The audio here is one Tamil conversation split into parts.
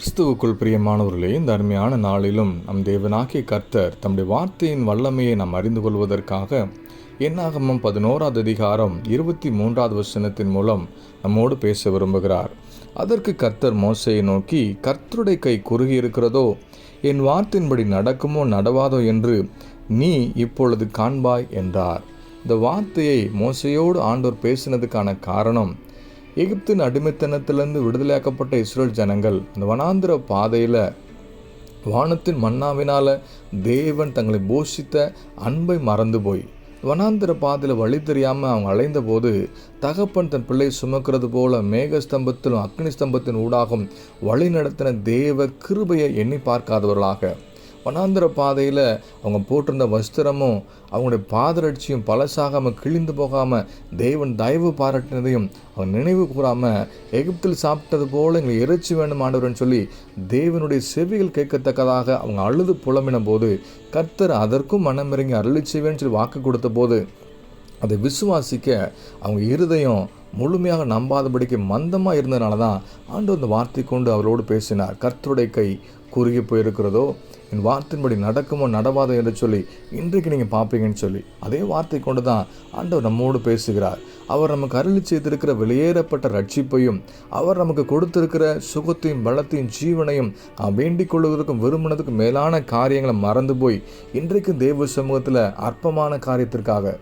கிறிஸ்துவுக்குள் பிரியமானவர்களே இந்த அருமையான நாளிலும் நம் தேவனாகிய கர்த்தர் தம்முடைய வார்த்தையின் வல்லமையை நாம் அறிந்து கொள்வதற்காக என்னாகமம் பதினோராவது அதிகாரம் இருபத்தி மூன்றாவது வசனத்தின் மூலம் நம்மோடு பேச விரும்புகிறார். அதற்கு கர்த்தர் மோசையை நோக்கி கர்த்தருடைய கை குறுகி இருக்கிறதோ என் வார்த்தையின்படி நடக்குமோ நடவாதோ என்று நீ இப்பொழுது காண்பாய் என்றார். இந்த வார்த்தையை மோசையோடு ஆண்டோர் பேசினதுக்கான காரணம் எகிப்தின் அடிமைத்தனத்திலிருந்து விடுதலையாக்கப்பட்ட இஸ்ரேல் ஜனங்கள் அந்த வனாந்திர பாதையில் வானத்தின் மன்னாவினால் தேவன் தங்களை போஷித்த அன்பை மறந்து போய். வனாந்திர பாதையில் வழி தெரியாமல் அவங்க அலைந்த போது தகப்பன் தன் பிள்ளை சுமக்கிறது போல மேக ஸ்தம்பத்திலும் அக்னி ஸ்தம்பத்தின் ஊடாகும் வழி நடத்தின தேவ கிருபையை எண்ணி பார்க்காதவர்களாக. வனாந்திர பாதையில் அவங்க போட்டிருந்த வஸ்திரமும் அவங்களுடைய பாதரட்சியும் பழசாகாமல் கிழிந்து போகாமல் தேவன் தயவு பாராட்டினதையும் அவங்க நினைவு கூறாமல் எகிப்தில் சாப்பிட்டது போல் எங்களுக்கு இறைச்சி வேண்டும் ஆண்டவர்னு சொல்லி தேவனுடைய செவிகள் கேட்கத்தக்கதாக அவங்க அழுது புலம்பின போது கர்த்தர் அதற்கும் மனமிறங்கி அருளி செய்வேன்னு சொல்லி வாக்கு கொடுத்த போது அதை விசுவாசிக்க அவங்க இருதயம் முழுமையாக நம்பாதபடிக்கு மந்தமாக இருந்ததுனால தான் ஆண்டு அந்த வார்த்தை கொண்டு அவரோடு பேசினார். கர்த்தருடைய கை குறுகி போயிருக்கிறதோ என் வார்த்தையின்படி நடக்குமோ நடவாதோ என்று சொல்லி இன்றைக்கு நீங்கள் பார்ப்பீங்கன்னு சொல்லி அதே வார்த்தை கொண்டு தான் ஆண்டவர் நம்மோடு பேசுகிறார். அவர் நமக்கு அருளி செய்திருக்கிற வெளியேறப்பட்ட ரட்சிப்பையும் அவர் நமக்கு கொடுத்திருக்கிற சுகத்தையும் பலத்தையும் ஜீவனையும் வேண்டிக் கொள்வதற்கும் விரும்பினதுக்கும் மேலான காரியங்களை மறந்து போய் இன்றைக்கு தேவ சமூகத்தில் அற்பமான காரியத்திற்காக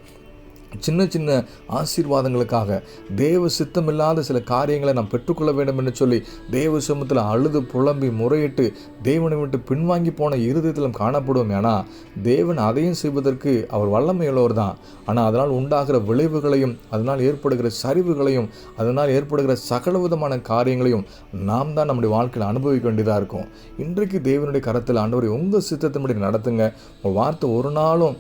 சின்ன சின்ன ஆசீர்வாதங்களுக்காக. தேவ சித்தமில்லாத சில காரியங்களை நாம் பெற்றுக்கொள்ள வேண்டும் என்று சொல்லி தேவ சமூகத்தில் அழுது புலம்பி முறையிட்டு தேவனை விட்டு பின்வாங்கி போன இருதயத்திலும் காணப்படுவோம். ஏன்னா தேவன் அதையும் செய்வதற்கு அவர் வல்லமையுள்ளவர் தான். ஆனால் அதனால் உண்டாகிற விளைவுகளையும் அதனால் ஏற்படுகிற சரிவுகளையும் அதனால் ஏற்படுகிற சகல விதமான காரியங்களையும் நாம் தான் நம்முடைய வாழ்க்கையில் அனுபவிக்க வேண்டியதாக இருக்கும். இன்றைக்கு தேவனுடைய கரத்தில் ஆண்டவரை உங்கள் சித்தத்தின்படி நடத்துங்க. உங்கள் வார்த்தை ஒரு நாளும்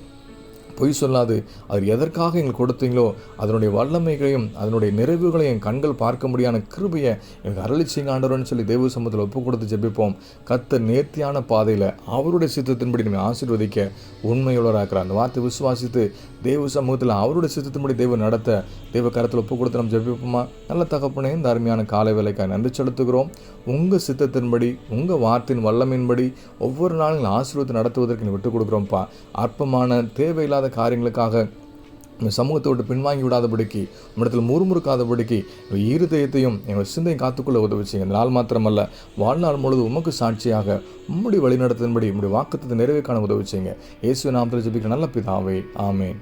பொய் சொல்லாது. அது எதற்காக எங்களுக்கு கொடுத்தீங்களோ அதனுடைய வல்லமைகளையும் அதனுடைய நிறைவுகளையும் கண்கள் பார்க்க முடியாத கிருபையை எனக்கு அருளி ஆண்டவர்னு சொல்லி தெய்வ சமூகத்தில் ஒப்பு கொடுத்து ஜெபிப்போம். கத்த நேர்த்தியான பாதையில் அவருடைய சித்தத்தின்படி நம்ம ஆசீர்வதிக்க உண்மையுள்ளவராக்கிறார். அந்த வார்த்தை விசுவாசித்து தெய்வ சமூகத்தில் அவருடைய சித்தத்தின்படி தெய்வம் நடத்த தெய்வ கரத்தில் ஒப்பு கொடுத்து நம்ம ஜெபிப்போமா? நல்ல தகப்பனே இந்த அருமையான காலை வேலைக்காக நன்றி செலுத்துகிறோம். உங்கள் சித்தத்தின்படி உங்கள் வார்த்தையின் வல்லமையின்படி ஒவ்வொரு நாளும் ஆசீர்வத்தை நடத்துவதற்கு விட்டுக் கொடுக்குறோம்ப்பா. அற்பமான தேவையில்லாத காரியங்களுக்காக இந்த சமூகத்தை விட்டு பின்வாங்கி விடாதபடிக்கு இடத்துல முறுமுறுக்காதபடிக்கு எங்கள் இருதயத்தையும் எங்கள் சிந்தையும் காத்துக்கொள்ள உதவி இந்த நாள் மாத்திரமல்ல வாழ்நாள் முழுது உமக்கு சாட்சியாக உம்முடைய வழிநடத்தின்படி உம்முடைய வாக்குத்தத்தை நிறைவே காண செய்யுங்க. இயேசு நாமத்தில் ஜெபிக்கிற நல்ல பிதாவே ஆமேன்.